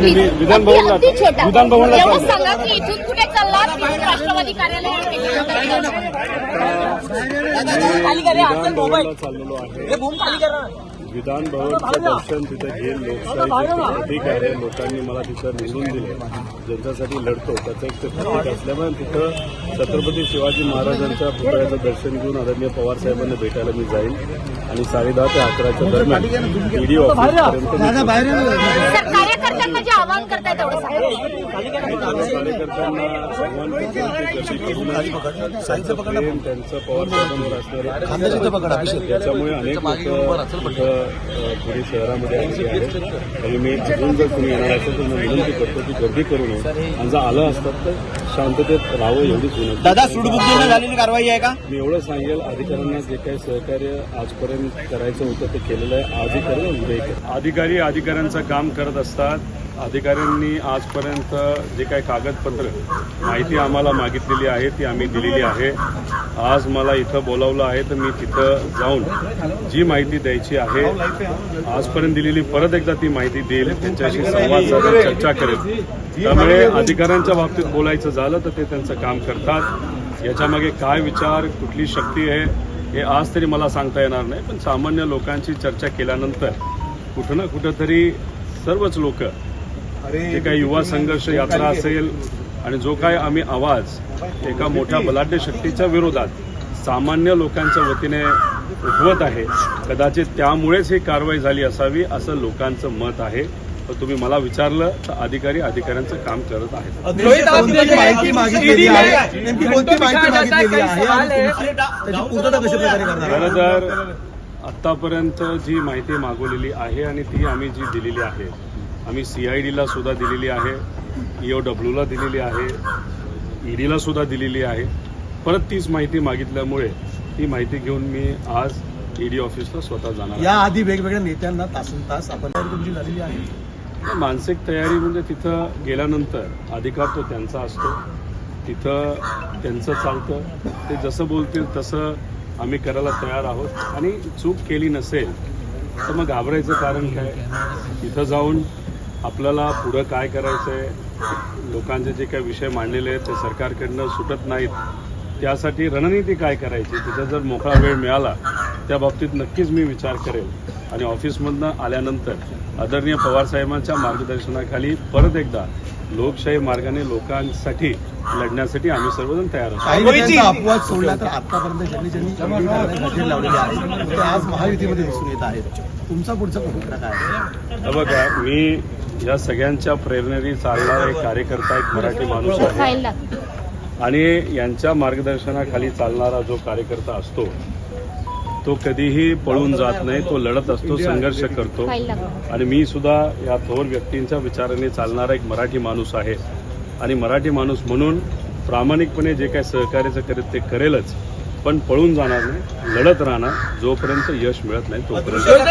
मी विधान भवनला छोटा विधान भवनला एवढं. सांगा की इथून कुठे राष्ट्रवादी चाललेलो आहे. विधान भवनचं दर्शन तिथे घेऊन लोकशाहीचे प्रतीक आहे. लोकांनी मला तिथं निवडून दिले. ज्यांच्यासाठी लढतो त्याचं एक ते प्रतीक असल्यामुळे तिथं छत्रपती शिवाजी महाराजांच्या पुतळ्याचं दर्शन घेऊन आदरणीय पवार साहेबांना भेटायला मी जाईल आणि साडेदहा ते अकराच्या दरम्यान ईडी ऑफिसपर्यंत कार्यकर्त्यांना जे आवाहन करताय तेवढं त्याच्यामुळे अनेक पुणे शहरामध्ये आणि मी अजून जर तुम्ही येणार असेल तर मी विनंती करतो की गर्दी करू नये. आणि जर आलं असतात तर शांततेत राहावं एवढीच विनंती दादा सूडबुद्धीनं झालेली कारवाई आहे का? मी एवढं सांगेल अधिकाऱ्यांना जे काही सहकार्य आजपर्यंत करायचं होतं ते केलेलं आहे. आजही करेल आणि उद्याही करेल. अधिकारी अधिकाऱ्यांचं काम करत असतात. अधिकाऱ्यांनी आजपर्यंत जे काही कागदपत्र माहिती आम्हाला मागितलेली आहे ती आम्ही दिलेली आहे. आज मला इथं बोलावलं आहे तर मी तिथं जाऊन जी माहिती द्यायची आहे आजपर्यंत दिलेली परत एकदा ती माहिती देईल त्यांच्याशी संवाद साधून चर्चा करेल. त्यामुळे अधिकाऱ्यांच्या बाबतीत बोलायचं झालं तर ते त्यांचं काम करतात. याच्यामागे काय विचार कुठली शक्ती आहे हे आज तरी मला सांगता येणार नाही पण सामान्य लोकांची चर्चा केल्यानंतर कुठं ना कुठंतरी सर्वच लोक जे काही युवा संघर्ष यात्रा असेल आणि जो काय आम्ही आवाज एका मोठ्या बलाढ्य शक्तीच्या विरोधात सामान्य लोकांच्या वतीने उठवत आहे कदाचित त्यामुळेच ही कारवाई झाली असावी असं लोकांचं मत आहे. पण तुम्ही मला विचारलं तर अधिकारी अधिकाऱ्यांचं काम करत आहेत. तर आत्तापर्यंत जी माहिती मागवलेली आहे आणि ती आम्ही जी दिलेली आहे आम्ही सी आय डीला सुद्धा दिलेली आहे. ई ओ डब्ल्यूला दिलेली आहे. ईडीला सुद्धा दिलेली आहे. परत तीच माहिती मागितल्यामुळे ती माहिती घेऊन मी आज ईडी ऑफिसला स्वतः जाणार. या आधी वेगवेगळ्या नेत्यांना तासन तास आपण तुमची झालेली आहे. मानसिक तयारी म्हणजे तिथं गेल्यानंतर अधिकार तो त्यांचा असतो. तिथं त्यांचं चालतं. ते जसं बोलतील तसं आम्ही करायला तयार आहोत. आणि चूक केली नसेल तर मग घाबरायचं कारण काय? तिथं जाऊन आपल्याला पुढं काय करायचं आहे लोकांचे जे काही विषय मांडलेले आहेत ते सरकारकडनं सुटत नाहीत. त्यासाठी रणनीती काय करायची? तिथं जर मोकळा वेळ मिळाला त्या बाबतीत नक्कीच मी विचार करेल. आणि ऑफिसमधनं आल्यानंतर आदरणीय पवारसाहेबांच्या मार्गदर्शनाखाली परत एकदा लोकशाही मार्गाने लोकांसाठी लढण्यासाठी आम्ही सर्वजण तयार आहोत. नेत्यांचा अपवाद सोडला तर आतापर्यंत ज्यांनी ज्यांनी हजेरी लावलेली आहे आज महायुतीमध्ये दिसून येत आहेत. तुमचा पुढचा काय आहे? बघा मी या सगळ्यांच्या प्रेरणेने चालणारा एक कार्यकर्ता एक मराठी माणूस आहे. आणि यांच्या मार्गदर्शनाखाली चालणारा जो कार्यकर्ता असतो तो कधीही पळून जात नाही तो लढत असतो संघर्ष करतो. आणि मी सुद्धा या थोर व्यक्तींच्या विचाराने चालणारा एक मराठी माणूस आहे. आणि मराठी माणूस म्हणून प्रामाणिकपणे जे काही सहकार्याचं करेल ते करेलच पण पळून जाणार नाही लढत राहणार जोपर्यंत यश मिळत नाही तोपर्यंत.